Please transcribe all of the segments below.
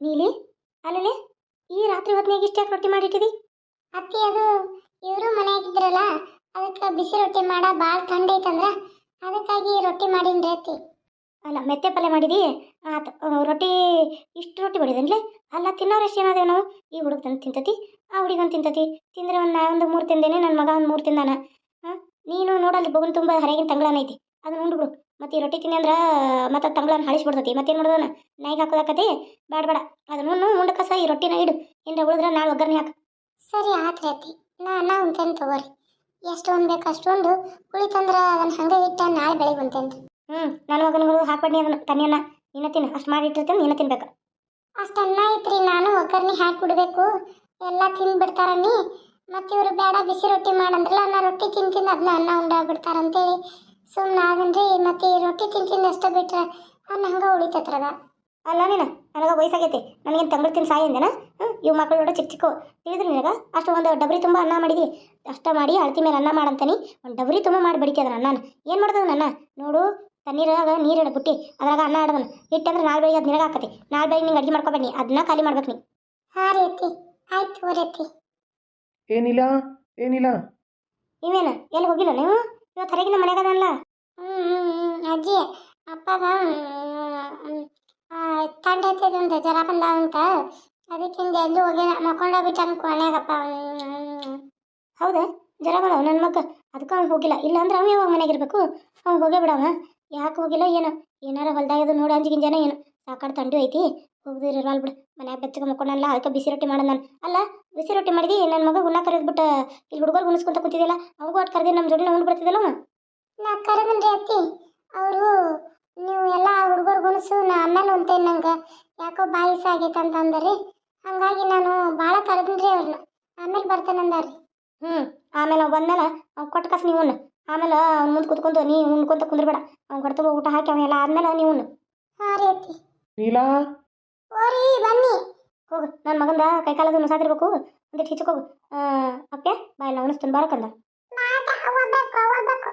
ನೀಲಿ, ಅಲ್ಲಲ್ಲಿ? ಈ ರಾತ್ರಿ ಹೊತ್ತಿನಾಗ ಇಷ್ಟು ಯಾಕೆ ರೊಟ್ಟಿ ಮಾಡಿಟ್ಟಿದಿ? ಅತ್ತಿ, ಅದು ಇವರು ಮನೆಯಾಗಿದ್ರಲ್ಲ, ಅದಕ್ಕೆ ಬಿಸಿ ರೊಟ್ಟಿ ಮಾಡ ಭಾಳ ಥಂಡ ಐತಂದ್ರ ಅದಕ್ಕಾಗಿ ರೊಟ್ಟಿ ಮಾಡಿನ ಅತ್ತಿ. ಅಲ್ಲ, ಮೆತ್ತೆ ಪಲ್ಯ ಮಾಡಿದಿ? ಆತು ರೊಟ್ಟಿ, ಇಷ್ಟು ರೊಟ್ಟಿ ಮಾಡಿದನ್ಲೆ? ಅಲ್ಲ, ತಿನ್ನೋರು ಎಷ್ಟು ಜನ ನಾವು? ಈ ಹುಡುಗ ತಂದು ತಿಂತತಿ, ಆ ಹುಡುಗನ್ ತಿಂತತಿ. ತಿಂದ್ರೆ ಒಂದು ನಾ, ಒಂದು ಮೂರು ತಿಂದೇನೆ ನನ್ನ ಮಗ ಒಂದು ಮೂರು ತಿಂದಾನ. ಹಾಂ, ನೀನು ನೋಡಲ್ಲಿ ಬಗುನ್ ತುಂಬ ಹರಗಿನ ತಂಗಳನ ಐತಿ. ಅದನ್ನ ಉಂಡು ಬಿಡು ಮತ್ತೆ ಈ ರೊಟ್ಟಿ ತಿನ್ನಿ ಅಂದ್ರೆ ಮತ್ತೆ ತಂಗ್ಳನ್ನ ಹಳಿಸ್ಬಿಡ್ತತಿ. ಮತ್ತೇನು ಮಾಡೋದನ ನೈಗೆ ಹಾಕೋದಾಕತಿ ಬೇಡ ಬೇಡ ಅದನ್ನು ಮುಂಡಕ್ಕೆ ಮುಂಡಕಸ ಈ ರೊಟ್ಟಿನ ಇಡು. ಏನ್ರ ಉಳಿದ್ರೆ ನಾಳೆ ಒಗ್ಗರಣೆ ಹಾಕು. ಸರಿ ಆತ್ರಿ ಅತ್ತಿ ನಾ ನಾ ಉಂತೇನೆ ತಗೋರಿ. ಎಷ್ಟು ಬೇಕು ಅಷ್ಟೊಂದು ಉಳಿತಂದ್ರೆ ಅದನ್ನ ಹಂಗೆ ಇಟ್ಟ ನಾಳೆ ಬೆಳಿಗ್ಗೆ ಉಂತೇನೆ ಹ್ಞೂ ನನ್ನ ಮಗನಿಗೂ ಹಾಕ್ಬೇಡಿ ಅದನ್ನ ತನಿಯನ್ನ ನೀನ ತಿನ್ನು. ಅಷ್ಟು ಮಾಡಿಟ್ಟಿರ್ತೇನೆ ನೀನ ತಿನ್ಬೇಕು. ಅಷ್ಟು ಅನ್ನ ಐತ್ರಿ. ನಾನು ಒಗ್ಗರಣೆ ಹಾಕಿ ಬಿಡಬೇಕು ಎಲ್ಲ ತಿಂದ್ಬಿಡ್ತಾರನಿ ಮತ್ತೆ ಇವರು ಬೇಡ ಬಿಸಿ ರೊಟ್ಟಿ ಮಾಡಂದ್ರಲ್ಲ ನಾ ರೊಟ್ಟಿ ತಿಂದು ತಿಂದು ಅದನ್ನ ಅನ್ನ ಉಂಡಾಗ್ಬಿಡ್ತಾರಂತೇಳಿ. ಸುಮ್ಮನೆ ಅದನ್ರಿ ಮತ್ತೆ ಈ ರೊಟ್ಟಿ ತಿಂದು ತಿಂದು ಅಷ್ಟ ಬಿಟ್ರೆ ಅನ್ನ ಹಂಗೆ ಉಳಿತತ್ರದ ಅಲ್ಲ ನೀನು ನನಗೆ ವಯಸ್ಸಾಗೈತಿ ನನಗೇನು ತಂಗಳು ತಿನ್ ಸಾಯಿ ಅಂದೆನ ಹ್ಞೂ ಇವು ಮಕ್ಕಳು ನೋಡ ಚಿಕ್ಕ ಚಿಕ್ಕ. ತಿಳಿದ್ರಿ ನಿನಗೆ ಅಷ್ಟು ಒಂದು ಡಬ್ರಿ ತುಂಬ ಅನ್ನ ಮಾಡಿದಿ. ಅಷ್ಟ ಮಾಡಿ ಅಳ್ತಿ ಮೇಲೆ ಅನ್ನ ಮಾಡಂತಾನಿ. ಒಂದು ಡಬರಿ ತುಂಬ ಮಾಡಿ ಬಡಿತಿ ಅದನ್ನ ಅನ್ನ ಏನು ಮಾಡ್ದದ ನನ್ನ ನೋಡು ತಣ್ಣೀರಾಗ ನೀರು ಬುಟ್ಟಿ ಅದ್ರಾಗ ಅನ್ನ ಆಡದನ. ಹಿಟ್ಟಂದ್ರೆ ನಾಳೆ ಬೆಳಿಗ್ಗೆ ಅದು ನಿನಗೆ ಹಾಕತಿ. ನಾಳೆ ಬೆಳಿಗ್ಗೆ ನಿಂಗೆ ಅಡುಗೆ ಮಾಡ್ಕೊಬೇಡಿ ಅದನ್ನ ಖಾಲಿ ಮಾಡ್ಬೇಕು ನೀ. ಹಾಂ ರೀ ಅತ್ತಿ ಆಯ್ತು ಹೋರಿ ಅತ್ತಿ. ಏನಿಲ್ಲ ಏನಿಲ್ಲ. ನೀವೇನು ಎಲ್ಲಿ ಹೋಗಿಲ್ಲ ನೀವು? ಇವತ್ತು ಹೊರಗಿನ ಮನೆಗೆ ಅದಲ್ಲ ಅಜ್ಜಿ, ಅಪ್ಪಗ ತಂಡ ಅಂತ ಜ್ವರ ಬಂದಾವಂತ ಅದಕ್ಕಿಂದ ಎಲ್ಲೂ ಹೋಗಿ ಮಕ್ಕೊಂಡ ಬಿಟ್ಟಾನ ಕೊನೆಗಪ್ಪ. ಹೌದಾ? ಜರ ಬಂದವ ನನ್ನ ಮಗ ಅದಕ್ಕೆ ಅವ್ನು ಹೋಗಿಲ್ಲ. ಇಲ್ಲ ಅಂದ್ರೆ ಅವ ಯಾವಾಗ ಮನೆಗೆ ಇರಬೇಕು? ಅವ್ನು ಹೋಗೇ ಬಿಡವ. ಯಾಕೆ ಹೋಗಿಲ್ಲ, ಏನೋ? ಏನಾರ ಹೊಲ್ದಾಗದು ನೋಡಿ ಅಂಜಿಗಿಂಜನ ಏನು? ಸಾಕಾಡು ತಂಡು ಐತಿ ಹೋಗ್ದಿರಲ್ಲ ಬಿಡು. ಮನ್ಯಾಗ ಬೆಚ್ಚಗೆ ಮಕ್ಕೊಂಡಲ್ಲ ಅದಕ್ಕೆ ಬಿಸಿ ರೊಟ್ಟಿ ಮಾಡೋದು ನಾನು. ಅಲ್ಲ ಬಿಸಿ ರೊಟ್ಟಿ ಮಾಡಿದಿ ನನ್ನ ಮಗ ಉಣ್ಣ ಕರೆದ್ಬಿಟ್ಟು ಇಲ್ಲಿ ಹುಡುಗರು ಉಣಿಸ್ಕೊಂತ ಕೂತಿದ್ದಿಲ್ಲ ಅವ್ಗೂ ಅಟ್ ಕರೆದಿ ನಮ್ಮ ಜೋಡಿ ಉಂಡು ಬರ್ತಿದ್ದಲ್ಲ ನಾ ಕರೆದನ್ರಿ ಅತ್ತಿ. ಅವರು ನೀವು ಎಲ್ಲ ಹುಡುಗರು ಗುಣಸು ನಾ ಆಮೇಲೆ ಉಣ್ತೇನೆ ನಂಗೆ. ಯಾಕೋ ಬಾಯಿಸ ಆಗೈತೆ ಅಂತ ಅಂದರಿ. ಹಂಗಾಗಿ ನಾನು ಭಾಳ ಕರೆದನ್ರಿ ಅವ್ರನ್ನ ಆಮೇಲೆ ಬರ್ತೇನೆ ಅಂದಾರಿ ಹ್ಞೂ ಆಮೇಲೆ ಅವ್ನು ಬಂದ್ಮೇಲೆ ಅವ್ನು ಕೊಟ್ಟು ಕಸ್ ನೀವು ಆಮೇಲೆ ಅವ್ನು ಮುಂದೆ ಕುತ್ಕೊಂಡು ನೀ ಉಣ್ಕೊಂತ ಕುಂದ್ರಬೇಡ. ಅವ್ನು ಕೊಡ್ತವ ಊಟ ಹಾಕಿ ಅವೆಲ್ಲ ಆದ್ಮೇಲೆ ನೀವು ಉಣ್ಣು ಹಾಂ ರೀ ಅತ್ತಿ. ನೀಲಾ? ಓರಿ ಬನ್ನಿ. ಹೋಗು ನನ್ನ ಮಗಂದ ಕೈಕಾಲದು ಸಾಕಿರ್ಬೇಕು ಒಂದಿಟ್ಟು ಹಿಚ್ಚಕ್ ಹೋಗು. ಅಪ್ಪೆ ಬಾ ಇಲ್ಲ ಉಣಿಸ್ತಾನೆ ಬಾರಕ್ಕಂದ ಹೋಗ್ಬೇಕು ಹೋಗ್ಬೇಕು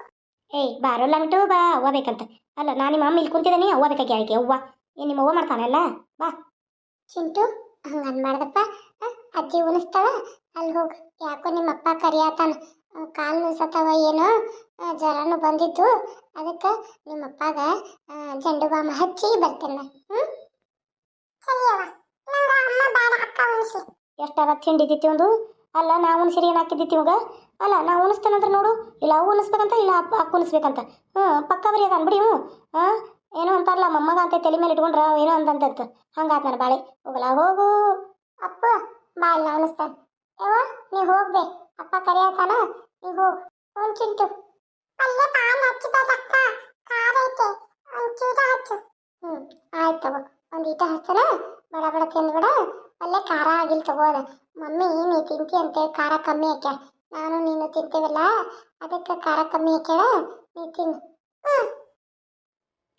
ಏಯ್ ಬಾರೋ ಲಂಗ್ಟು ಬಾ ಅವ್ವ ಬೇಕಂತ. ಅಲ್ಲ ನಾನು ನಿಮ್ಮ ಅಮ್ಮ ಇಲ್ಲಿ ಕುಂತಿದ್ದೀನಿ ಅವ್ವ ಬೇಕಾಗಿ ಆಯ್ಕೆ ಅವ್ವ. ಏನು ನಿಮ್ಮ ಅವ್ವ ಮಾಡ್ತಾನಲ್ಲ ಬಾ. ಚಿಂಟು ಹಂಗೆ ಅನ್ಬಾರ್ದಪ್ಪ. ಆ, ಅಜ್ಜಿ ಉಣಿಸ್ತಾಳ. ಅಲ್ಲಿ ಹೋಗಿ. ಯಾಕೋ ನಿಮ್ಮ ಅಪ್ಪ ಕರಿಯಾತಾನ. ಕಾಲು ನುಸತವ ಏನೋ. ಜ್ವರನು ಬಂದಿತ್ತು ಅದಕ್ಕೆ ನಿಮ್ಮ ಅಪ್ಪಗ ಆ, ಜಂಡು ಬಾಮ ಹಚ್ಚಿ ಬರ್ತೇನೆ. ಹ್ಞೂ ಸರಿಯವ್ವ ನಂಗೆ ಅಮ್ಮ ಬೇಡ ಅಕ್ಕ ಉಣಿಸಿ ಎಷ್ಟಾರ ತಿಂಡಿ ಇದ್ದಿತ್ತು ಒಂದು? ಅಲ್ಲ, ನಾ ಉಣಿಸಿರಿ, ಏನು ಹಾಕಿದ್ದಿತ್ತು ಇವಾಗ? ಅಲ್ಲ, ನಾ ಉಣಿಸ್ತೇನಂದ್ರೆ ನೋಡು. ಇಲ್ಲ ಅವು ಉಣಿಸ್ಬೇಕಂತ, ಇಲ್ಲ ಅಪ್ಪ, ಅಕ್ಕ ಉಣಿಸ್ಬೇಕಂತ. ಹ್ಞೂ ಪಕ್ಕ ಬರೀ ಅನ್ಬಿಡಿ ಹ್ಞೂ ಹಾಂ ಏನೋ ಅಂತಾರಲ್ಲ, ಮಮ್ಮಗ ಅಂತ ತಲೆ ಮೇಲೆ ಇಟ್ಕೊಂಡ್ರ ಏನೋ ಅಂತಂತ ಹಂಗಾತ್ ನಾನು ಬಾಳೆ, ಹೋಗಲ್ಲ, ಹೋಗು. ಅಪ್ಪ, ಬಾ ಉಣಿಸ್ತಾನೆ. ಯವ್ವ, ನೀ ಹೋಗ್ಬೇ. ಅಪ್ಪ ಕರೆಯತಾನ ನೀ ಹೋಗು. ಹ್ಞೂ ಚಿಂಟು. ಅಲ್ಲೇ ಪಾನ್ ಹಚ್ಚಿದಕ್ಕ ಖಾರ ಐತೆ. ಹಚ್ಚು. ಹ್ಞೂ ಆಯ್ತು ಒಂದು ಈಟ ಹಚ್ತಾನ ಬಡ ಬಡ ತಿಂದ್ಬಿಡ ಅಲ್ಲೇ ಖಾರ ಆಗಿಲ್ಲ ತಗೋದ ಮಮ್ಮಿ, ನೀ ತಿಂತಿ ಅಂತೇಳಿ ಖಾರ ಕಮ್ಮಿ ಹಾಕ್ಯ ನಾನು, ನೀನು ತಿಂತೀವಲ್ಲ? ಅದಕ್ಕೆ ಖಾರ ಕಮ್ಮಿ ಹಾಕ್ಯಾಳ. ನೀ ತಿನ್ನು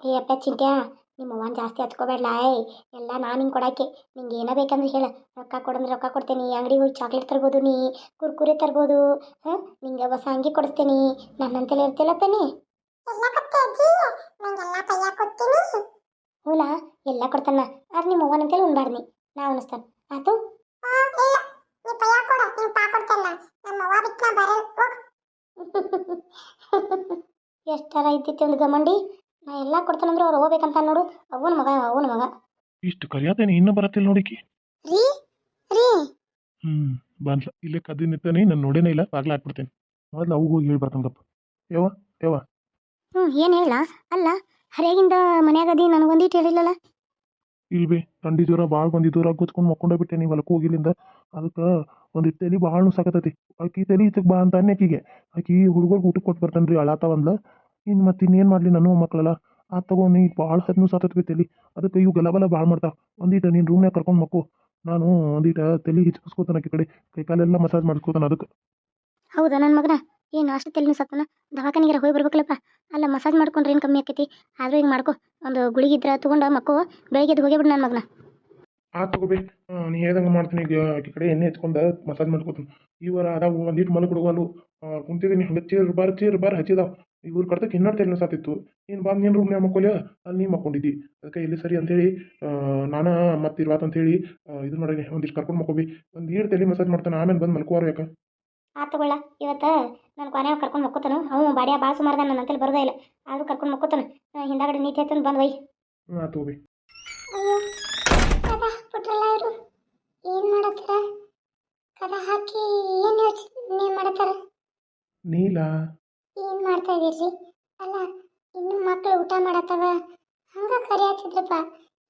ಏ, ಅಪ್ಪ ಚಿಂಟ್ಯಾ ನಿಮ್ಮ ಅವ್ವನ ಜಾಸ್ತಿ ಹತ್ಕೋಬೇಡಲ್ಲ ಏಯ್. ಎಲ್ಲ ನಾನು ಹಿಂಗೆ ಕೊಡೋಕ್ಕೆ. ನಿಂಗೆ ಏನೋ ಬೇಕಂದ್ರೆ ಹೇಳು. ರೊಕ್ಕ ಕೊಡಂದ್ರೆ ರೊಕ್ಕ ಕೊಡ್ತೀನಿ. ಅಂಗಡಿಗೆ ಹೋಗಿ ಚಾಕ್ಲೇಟ್ ತರ್ಬೋದು ನೀ. ಕುರ್ಕುರೆ ತರ್ಬೋದು. ಹಾಂ? ನಿಂಗೆ ಹೊಸ ಅಂಗಿ ಕೊಡಿಸ್ತೀನಿ. ನನ್ನಂತೆಲ್ಲ ಇರ್ತಿಲ್ಲಪ್ಪ ನೀ? ಎಲ್ಲ ಕೊಡ್ತೀನಿ. ಹೂಲ ಎಲ್ಲ ಕೊಡ್ತಾನ. ಆದ್ರೆ ನಿಮ್ಮ ಅವ್ವನಂತೆಲ್ಲ ಉಣ್ಬಾರ್ದು ನೀ ನಾ ಉಣಿಸ್ತಾನ. ಆತು? ಎಷ್ಟಾರ ಇದ್ದಿತ್ತು ಒಂದು ಗಮಂಡಿ? ನಾ ಎಲ್ಲ ಕೊಡ್ತಾನಂದ್ರೆ ಅವ್ರು ಹೋಗ್ಬೇಕಂತ ನೋಡು. ಅವನ ಮಗ ಅವನ ಮಗ. ಇಷ್ಟು ಕರಿಯಾದೇನೆ ಇನ್ನೂ ಬರತ್ತಿಲ್ಲ ನೋಡಿಕಿ ರೀ? ರೀ? ಹ್ಮ್ ಬಂದ್ಲ ಇಲ್ಲೇ ಕದ್ದು ನಿಂತಾನೆ ನಾನು ನೋಡೇನೇ ಇಲ್ಲ ಬಾಗ್ಲ ಹಾಕ್ಬಿಡ್ತೇನೆ. ಮೊದಲು ಅವು ಹೋಗಿ ಹೇಳಿ ಬರ್ತಾನೆ ಗಪ್ಪ. ಯವ್ವ ಯವ್ವ. ಹ್ಞೂ ಏನು ಹೇಳ? ಅಲ್ಲ ಹರಿಯಾಗಿಂದ ಮನ್ಯಾಗ ಅದಿ ನನಗೊಂದೀಟ್ ಹೇಳಿಲ್ಲಲ್ಲ ಇಲ್ವೇ ತಂಡಿ ಜ್ವರ ಭಾಳ ಬಂದಿ ಜ್ವರ ಗೊತ್ಕೊಂಡು ಮಕ್ಕೊಂಡೇ ಬಿಟ್ಟೆ ನೀವು ಹೊಲಕ್ಕೆ ಹೋಗಿಲ್ಲಿಂದ. ಅದಕ್ಕೆ ಒಂದಿಟ್ಟು ತಲೆ ಭಾಳ ಸಾಕತೈತಿ ಆಕಿ ತಲೆ ಇತ್ತಕ್ಕೆ ಬಾ ಅಂತ ಅನ್ನಕ್ಕಿಗೆ ಆಕಿ ಹುಡುಗರ್ಗೆ ಊಟಕ್ಕೆ ಕೊಟ್ಟು ಬರ್ತಾನೆ ರೀ ಅಳಾತಾವಂದ್ಲ ಇನ್ನು ಮತ್ತೆ ಇನ್ನೇನು ಮಾಡಲಿ ನಾನು ಮಕ್ಕಳಲ್ಲ ಆ ತಗೊಂಡು ಈಗ ಭಾಳ ಹತ್ತು ನುಸಾತತ್ವಿ ತಲೆ. ಅದಕ್ಕೆ ಇವು ಗಲಬಲ ಭಾಳ ಮಾಡ್ತಾವ. ಒಂದೀಟ ನೀನು ರೂಮ್ನಾಗ ಕರ್ಕೊಂಡು ಮಕ್ಕು. ನಾನು ಒಂದೀಟ ತಲೆ ಹಿಚ್ಕಿಸ್ಕೋತಾನೆ ಆಕಿ ಕಡೆ. ಕೈಕಾಲೆಲ್ಲ ಮಸಾಜ್ ಮಾಡಿಸ್ಕೋತಾನೆ ಅದಕ್ಕೆ. ಹೌದಾ ನನ್ನ ಮಗನ? ಏನು ಅಷ್ಟು ತಲೆನೂ ಸತ್ತನ? ದವಾಖಾನಿಗೆ ಹೋಗಿ ಬರ್ಬೇಕಲ್ಲಪ್ಪ. ಅಲ್ಲ ಮಸಾಜ್ ಮಾಡ್ಕೊಂಡ್ರೆ ಏನು ಕಮ್ಮಿ ಆಕೈತಿ? ಆದ್ರೂ ಹಿಂಗೆ ಮಾಡ್ಕೊ. ಒಂದು ಗುಳಿಗೆ ಇದ್ರೆ ತೊಗೊಂಡು ಮಕ್ಕೋ ಬೆಳಿಗ್ಗೆ ಎದ್ದು ಹೋಗಿ ಬಿಡು ನನ್ನ ಮಗನ. ಆ ತಗೋಬೇ ನೀ ಹೇಳ್ದಂಗೆ ಮಾಡ್ತೀನಿ. ಈಗ ಆಕಿ ಕಡೆ ಎಣ್ಣೆ ಎತ್ಕೊಂಡು ಮಸಾಜ್ ಮಾಡ್ಕೊತೀನಿ. ಇವರ ಅದಾವು ಒಂದಿಟ್ಟು ಮಲಗಿ ಹುಡುಗಲು ಕುಂತಿದ್ದೀನಿ ಹಂಗೆ ಚೀರ್ ಬಾರ್ ಚೀರ್ ಬಾರ್ ಹಚ್ಚಿದಾವ. ಇವ್ರ ಕಡ್ತಕ್ಕೆ ಇನ್ನೊಂದು ತಲೆ ಸಾತಿತ್ತು. ನೀನು ಬಂದು ನೀನು ರೂಮ್ನ್ಯಾಗ ಮಕ್ಕೊಲ್ಯ? ಅಲ್ಲಿ ನೀನು ಮಕ್ಕೊಂಡಿದ್ದಿ. ಅದಕ್ಕೆ ಎಲ್ಲಿ ಸರಿ ಅಂತೇಳಿ ನಾನು ಮತ್ತೆ ಇರ್ವಾತ ಅಂತೇಳಿ ಇದು ಮಾಡೀನಿ. ಒಂದಿಷ್ಟು ಕರ್ಕೊಂಡು ಮಕ್ಕೋಬಿ. ಒಂದು ಈಡು ತಲೆ ಮಸಾಜ್ ಮಾಡ್ತಾನೆ. ಆಮೇಲೆ ಬಂದು ಮಲ್ಕೋರು ಯಾಕೆ? ಆತ್ ತಗೊಳ್ಳ ಇವತ್ತು ನಾನು ಕೊನೆಯಾಗ ಕರ್ಕೊಂಡು ಮಕ್ಕೋತಾನು. ಅವು ಬಾಡಿಯ ಭಾಳ ಸುಮಾರು ನನ್ನ ಅಂತೇಳಿ ಬರೋದೇ ಇಲ್ಲ. ಆದರೂ ಕರ್ಕೊಂಡು ಮಕ್ಕೋತಾನು. ಹಿಂದಾಗಡೆ ನೀತಿ ಆಯ್ತು ಬಂದು ಒಯ್. ಹ್ಞೂ ಆತು ಹೋಗಿ ಅಯ್ಯೋ ಕದ ಬಿಟ್ರಲ್ಲ ಇವರು. ಏನು ಮಾಡತ್ತಾರ? ಕದ ಹಾಕಿ ಏನು ಯೋಚನೆ ಮಾಡತ್ತಾರ? ನೀಲ? ಏನು ಮಾಡ್ತಾ ಇದೀರಿ ಅಲ್ಲ ಇನ್ನು ಮಕ್ಕಳು ಊಟ ಮಾಡತ್ತವ. ಹಂಗ ಕರಿಯಾತಿದ್ರಪ್ಪ.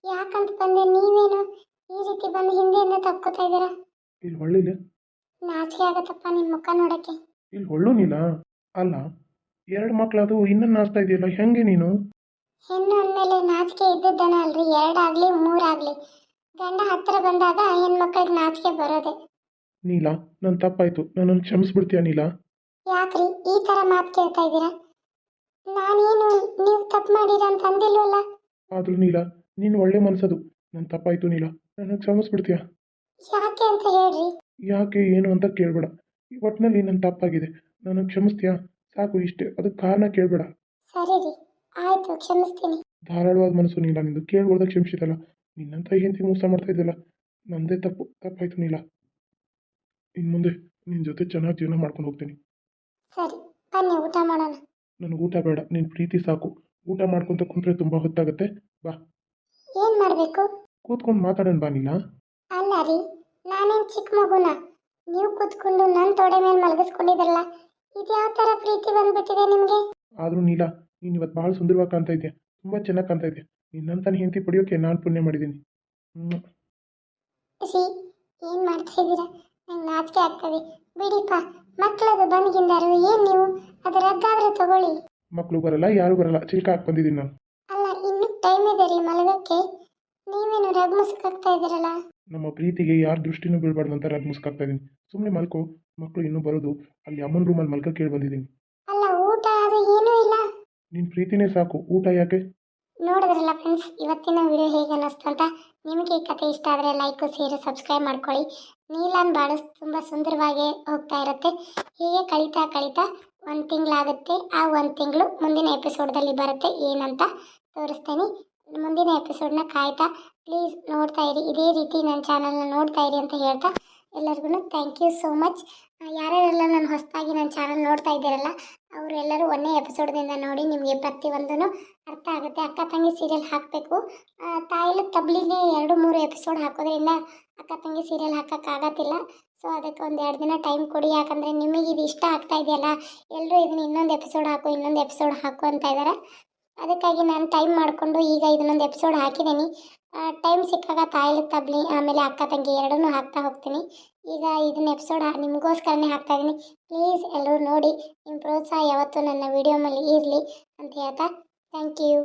ಯಾಕಂತ ಬಂದೆ ನೀವೇನು ಈ ರೀತಿ ಬಂದು ಹಿಂದೆಯಿಂದ ತಕ್ಕೋತಾ ಇದ್ದೀರಾ? ಇಲ್ಲಿ ಹೊಳ್ಳಿಲ್ಲ ನಾಚಿಕೆ ಆಗತ್ತಪ್ಪ ನಿಮ್ಮ ಮುಖ ನೋಡಕ್ಕೆ. ಇಲ್ಲಿ ಒಳ್ಳು ನೀನ? ಅಲ್ಲ ಎರಡು ಮಕ್ಕಳದು ಇನ್ನೂ ನಾಚ್ತಾ ಇದೆಯಲ್ಲ ಹೆಂಗೆ ನೀನು? ಹೆಣ್ಣು ಅಂದಮೇಲೆ ನಾಚಿಕೆ ಇದ್ದದ್ದನ ಅಲ್ರಿ ಎರಡಾಗ್ಲಿ ಮೂರಾಗ್ಲಿ. ಗಂಡ ಹತ್ರ ಬಂದಾಗ ಹೆಣ್ಮಕ್ಳಿಗೆ ನಾಚಿಕೆ ಬರೋದೆ. ನೀಲ ನನ್ನ ತಪ್ಪಾಯ್ತು ನನ್ನನ್ನು ಕ್ಷಮಿಸ್ಬಿಡ್ತೀಯ ನೀಲ? ಯಾಕ್ರಿ ಈ ತರ ಮಾತು ಕೇಳ್ತಾ ಇದ್ದೀರಾ? ನಾನೇನು ನೀವು ತಪ್ಪು ಮಾಡಿರ ಅಂತ ಅಂದಿಲ್ವಲ್ಲ? ಆದರೂ ನೀಲ ನೀನು ಒಳ್ಳೆ ಮನಸ್ಸದು ನನ್ನ ತಪ್ಪಾಯ್ತು ನೀಲ ನನ್ನ ಕ್ಷಮಿಸ್ಬಿಡ್ತೀಯ? ಯಾಕೆ ಅಂತ ಹೇಳ್ರಿ? ಯಾಕೆ ಏನು ಅಂತ ಕೇಳಬೇಡ. ಒಟ್ಟಿನಲ್ಲಿ ನನ್ನ ತಪ್ಪಾಗಿದೆ. ನಾನು ಕ್ಷಮಿಸ್ತೀಯಾ? ಸಾಕು ಇಷ್ಟೇ. ಅದಕ್ಕೆ ಕಾರಣ ಕೇಳಬೇಡ. ಸರಿ ರೀ. ಆಯ್ತು ಕ್ಷಮಿಸ್ತೀನಿ. ಧಾರಾಳವಾದ ಮನಸ್ಸು ನೀಲ ನಿಂದು ಕೇಳ್ಬೋದ ಕ್ಷಮಿಸಿದಲ್ಲ. ನಿನ್ನಂತ ಹೆಂಡತಿ ಮೋಸ ಮಾಡ್ತಾ ಇದ್ದಲ್ಲ. ನಂದೇ ತಪ್ಪು ತಪ್ಪಾಯ್ತು ನೀಲ. ಇನ್ನು ಮುಂದೆ ನಿನ್ನ ಜೊತೆ ಚೆನ್ನಾಗಿ ಜೀವನ ಮಾಡ್ಕೊಂಡು ಹೋಗ್ತೀನಿ. ಸರಿ ಬನ್ನಿ ಊಟ ಮಾಡೋಣ. ನನಗೆ ಊಟ ಬೇಡ ನಿನ್ ಪ್ರೀತಿ ಸಾಕು. ಊಟ ಮಾಡ್ಕೊಂತ ಕುಂತ್ರೆ ತುಂಬಾ ಹೊತ್ತಾಗತ್ತೆ. ಬಾ. ಏನ್ ಮಾಡ್ಬೇಕು? ಕೂತ್ಕೊಂಡು ಮಾತಾಡೋಣ ಬಾ ನೀಲ. ಅಲ್ಲ ರೀ. ನಾನೇನು ಚಿಕ್ಕ ಮಗುನ? ನೀವು ಕೂತ್ಕೊಂಡು ನನ್ನ ತೊಡೆ ಮೇಲೆ ಮಲಗಿಸ್ಕೊಂಡಿದ್ರಲ್ಲ ಇದು ಯಾವ ಥರ ಪ್ರೀತಿ ಬಂದ್ಬಿಟ್ಟಿದೆ ನಿಮಗೆ? ಆದರೂ ನೀಲ ನೀನು ಇವತ್ತು ಭಾಳ ಸುಂದರವಾಗಿ ಕಾಣ್ತಾ ಇದೆಯಾ? ತುಂಬ ಚೆನ್ನಾಗಿ ಕಾಣ್ತಾ ಇದೆಯಾ? ನಿನ್ನಂತ ಹೆಂಡತಿ ಪಡೆಯೋಕೆ ನಾನು ಪುಣ್ಯ ಮಾಡಿದ್ದೀನಿ ಸಿ ಏನು ಮಾಡ್ತಾ ಇದ್ದೀರಾ? ನಂಗೆ ನಾಚಿಕೆ ಆಗ್ತದೆ. ಬಿಡಿಪ್ಪ ಮಕ್ಕಳದು ಬಂದ್ಗಿಂದಾರು ಏನು ನೀವು? ಅದರ ರದ್ದಾದ್ರೆ ತಗೊಳ್ಳಿ. ಮಕ್ಕಳು ಬರಲ್ಲ ಯಾರು ಬರಲ್ಲ ಚಿಲ್ಕ ಹಾಕಿ ಬಂದಿದ್ದೀನಿ ನಾನು. ಅಲ್ಲ ಇನ್ನೂ ಟೈಮ್ ಇದೆ ರೀ ಮಲಗಕ್ಕೆ. ನೀವೇನು ರಗ್ ಮುಸುಕಾಗ್ತಾ ಇದ್ದೀರಲ್ಲ? ನಮ್ಮ ಪ್ರೀತಿಗೆ ಯಾರ ದೃಷ್ಟಿನೂ ಬೀಳ್ಬಾರ್ದು ಅಂತ ಅದು ಮುಸ್ಕಾಗ್ತಾ ಇದ್ದೀನಿ ಸುಮ್ಮನೆ ಮಲ್ಕೋ ಮಕ್ಕಳು ಇನ್ನೂ ಬರೋದು ಅಲ್ಲಿ ಅಮ್ಮನ ರೂಮಲ್ಲಿ ಮಲ್ಕ ಕೇಳಿ ಬಂದಿದ್ದೀನಿ. ಅಲ್ಲ ಊಟ ಅದು ಏನೂ ಇಲ್ಲ. ನಿನ್ನ ಪ್ರೀತಿನೇ ಸಾಕು ಊಟ ಯಾಕೆ? ನೋಡಿದ್ರಲ್ಲ ಫ್ರೆಂಡ್ಸ್ ಇವತ್ತಿನ ವಿಡಿಯೋ ಹೇಗೆ ಅನ್ನಿಸ್ತು ಅಂತ? ನಿಮಗೆ ಈ ಕತೆ ಇಷ್ಟ ಆದರೆ ಲೈಕು ಸೇರು ಸಬ್ಸ್ಕ್ರೈಬ್ ಮಾಡ್ಕೊಳ್ಳಿ. ನೀಲನ್ ಬಾಳು ತುಂಬ ಸುಂದರವಾಗಿ ಹೋಗ್ತಾ ಇರುತ್ತೆ. ಹೀಗೆ ಕಳೀತಾ ಕಳೀತಾ ಒಂದು ತಿಂಗಳಾಗುತ್ತೆ. ಆ ಒಂದು ತಿಂಗಳು ಮುಂದಿನ ಎಪಿಸೋಡ್ದಲ್ಲಿ ಬರುತ್ತೆ ಏನಂತ ತೋರಿಸ್ತೇನೆ. ಮುಂದಿನ ಎಪಿಸೋಡ್ನ ಕಾಯ್ತಾ ಪ್ಲೀಸ್ ನೋಡ್ತಾ ಇರಿ. ಇದೇ ರೀತಿ ನನ್ನ ಚಾನಲ್ನ ನೋಡ್ತಾ ಇರಿ ಅಂತ ಹೇಳ್ತಾ ಎಲ್ಲರಿಗೂ ಥ್ಯಾಂಕ್ ಯು ಸೋ ಮಚ್ ಯಾರ್ಯಾರೆಲ್ಲ ನಾನು ಹೊಸದಾಗಿ ನನ್ನ ಚಾನಲ್ ನೋಡ್ತಾ ಇದ್ದೀರಲ್ಲ, ಅವರೆಲ್ಲರೂ ಒಂದೇ ಎಪಿಸೋಡ್ದಿಂದ ನೋಡಿ ನಿಮಗೆ ಪ್ರತಿಯೊಂದೂ ಅರ್ಥ ಆಗುತ್ತೆ. ಅಕ್ಕ ತಂಗಿ ಸೀರಿಯಲ್ ಹಾಕಬೇಕು. ತಾಯಿಲು ತಬ್ಲಿಗೆ ಎರಡು ಮೂರು ಎಪಿಸೋಡ್ ಹಾಕೋದ್ರಿಂದ ಅಕ್ಕ ತಂಗಿ ಸೀರಿಯಲ್ ಹಾಕೋಕ್ಕಾಗತ್ತಿಲ್ಲ ಸೊ ಅದಕ್ಕೆ ಒಂದು ಎರಡು ದಿನ ಟೈಮ್ ಕೊಡಿ. ಯಾಕಂದರೆ ನಿಮಗೆ ಇದು ಇಷ್ಟ ಆಗ್ತಾ ಇದೆಯಲ್ಲ ಎಲ್ಲರೂ ಇದನ್ನ ಇನ್ನೊಂದು ಎಪಿಸೋಡ್ ಹಾಕು, ಇನ್ನೊಂದು ಎಪಿಸೋಡ್ ಹಾಕು ಅಂತ ಇದ್ದಾರೆ ಅದಕ್ಕಾಗಿ ನಾನು ಟೈಮ್ ಮಾಡಿಕೊಂಡು ಈಗ ಇದನ್ನೊಂದು ಎಪಿಸೋಡ್ ಹಾಕಿದ್ದೀನಿ ಟೈಮ್ ಸಿಕ್ಕಾಗ ತಾಯಿಲು ತಬ್ಲಿ, ಆಮೇಲೆ ಅಕ್ಕ, ತಂಗಿ ಎರಡನ್ನೂ ಹಾಕ್ತಾ ಹೋಗ್ತೀನಿ. ಈಗ ಇದನ್ನ ಎಪಿಸೋಡ್ ನಿಮಗೋಸ್ಕರನೇ ಹಾಕ್ತಾ ಇದ್ದೀನಿ ಪ್ಲೀಸ್ ಎಲ್ಲರೂ ನೋಡಿ ನಿಮ್ಮ ಪ್ರೋತ್ಸಾಹ ಯಾವತ್ತೂ ನನ್ನ ವಿಡಿಯೋ ಮೇಲೆ ಇರಲಿ ಅಂತ ಹೇಳ್ತಾ ಥ್ಯಾಂಕ್ ಯು